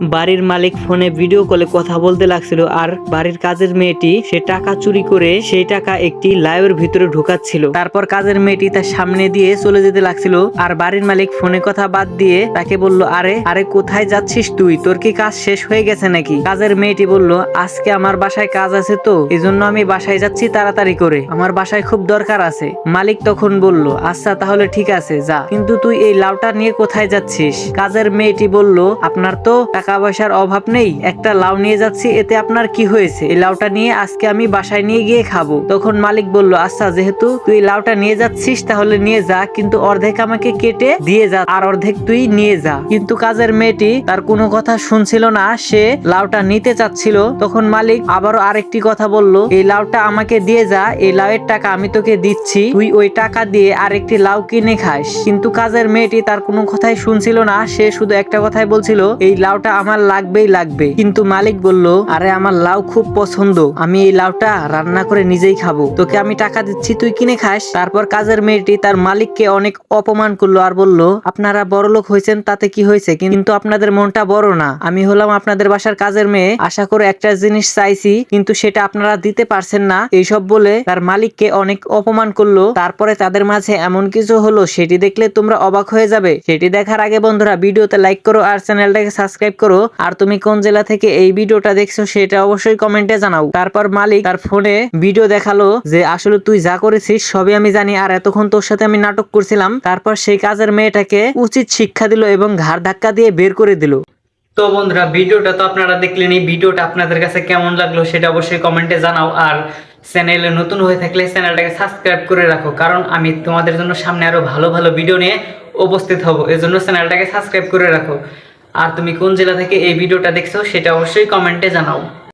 বাড়ির মালিক ফোনে ভিডিও কলে কথা বলতে লাগছিল আর বাড়ির কাজের মেয়েটি সে টাকা চুরি করে সেই টাকা একটি লাইভের ভিতরে ঢুকাচ্ছিল। তারপর কাজের মেয়েটি তার সামনে দিয়ে চলে যেতে লাগছিল আর বাড়ির মালিক ফোনে কথা বাদ দিয়ে তাকে বলল, আরে আরে কোথায় যাচ্ছিস তুই? তোর কি কাজ শেষ হয়ে গেছে নাকি? কাজের মেয়েটি বলল, আজকে আমার বাসায় কাজ আছে তো, এজন্য আমি বাসায় যাচ্ছি তাড়াতাড়ি করে। আমার বাসায় খুব দরকার আছে। মালিক তখন বলল আচ্ছা তাহলে ঠিক আছে, যা। কিন্তু তুই এই লাউটা নিয়ে কোথায় যাচ্ছিস? কাজের মেয়েটি বলল, আপনার তো টাকা পয়সার অভাব নেই। একটা লাউ নিয়ে যাচ্ছি, এতে আপনার কি হয়েছে? এই লাউটা নিয়ে আজকে আমি বাসায় নিয়ে গিয়ে খাব। তখন মালিক বলল আচ্ছা যেহেতু তুই লাউটা নিয়ে যাচ্ছিস, তাহলে নিয়ে যা, কিন্তু অর্ধেক আমাকে কেটে দিয়ে যা, আর অর্ধেক তুই নিয়ে যা। কিন্তু কাজের মেয়েটি তার কোনো কথা শুনছিল না, সে লাউটা নিতে চাচ্ছিল। তখন মালিক আবারও আরেকটি কথা বলল, এই লাউটা আমাকে দিয়ে যা, এই লাউয়ের টাকা আমি তোকে দিচ্ছি। তুই ওই টাকা দিয়ে আরেকটি লাউ কিনে খাস। কিন্তু কাজের মেয়েটি তার কোনো কথাই শুনছিল না, সে শুধু একটা কথাই বলছিল, এই লাউটা আমার লাগবেই লাগবে। কিন্তু মালিক বলল, আরে, আমার লাউ খুব পছন্দ। আমি এই লাউটা রান্না করে নিজেই খাব। তোকে আমি টাকা দিচ্ছি, তুই কিনে খাস। তারপর কাজের মেয়েটি তার মালিককে অনেক অপমান করল আর বলল, আপনারা বড় লোক হয়েছেন, তাতে কি হয়েছে? কিন্তু আপনাদের মনটা বড় না। আমি হলাম আপনাদের বাসার কাজের মেয়ে। আশা করে একটা জিনিস চাইছি, কিন্তু সেটা আপনারা দিতে পারছেন না। এইসব বলে তার মালিককে অনেক অপমান করল। তারপরে তাদের মাঝে এমন কিছু হলো, সেটি দেখলে তোমরা অবাক হয়ে যাবে। সেটি দেখার আগে বন্ধুরা, ভিডিওতে লাইক করো আর চ্যানেলটাকে সাবস্ক্রাইব করো। আর তুমি কোন জেলা থেকে এই ভিডিওটা দেখছ সেটা অবশ্যই কমেন্টে জানাও। তারপর মালিক তার ফোনে ভিডিও দেখাল যে, আসলে তুই যা করেছিস সবই আমি জানি, আর এতক্ষণ তোর সাথে আমি নাটক করছিলাম। তারপর সেই কাজের মেয়েটাকে উচিত শিক্ষা দিল এবং ঘাড় ধাক্কা দিয়ে বের করে দিল। তো বন্ধুরা, ভিডিওটা তো আপনারা দেখলেন এই ভিডিওটা আপনাদের কাছে কেমন লাগল সেটা অবশ্যই কমেন্টে জানাও। আর চ্যানেলে নতুন হয়ে থাকলে চ্যানেলটাকে সাবস্ক্রাইব করে রাখো, কারণ আমি তোমাদের জন্য সামনে আরও ভালো ভালো ভিডিও নিয়ে উপস্থিত হব। এজন্য চ্যানেলটাকে সাবস্ক্রাইব করে রাখো। আর তুমি কোন জেলা থেকে এই ভিডিওটা দেখছ সেটা অবশ্যই কমেন্টে জানাও।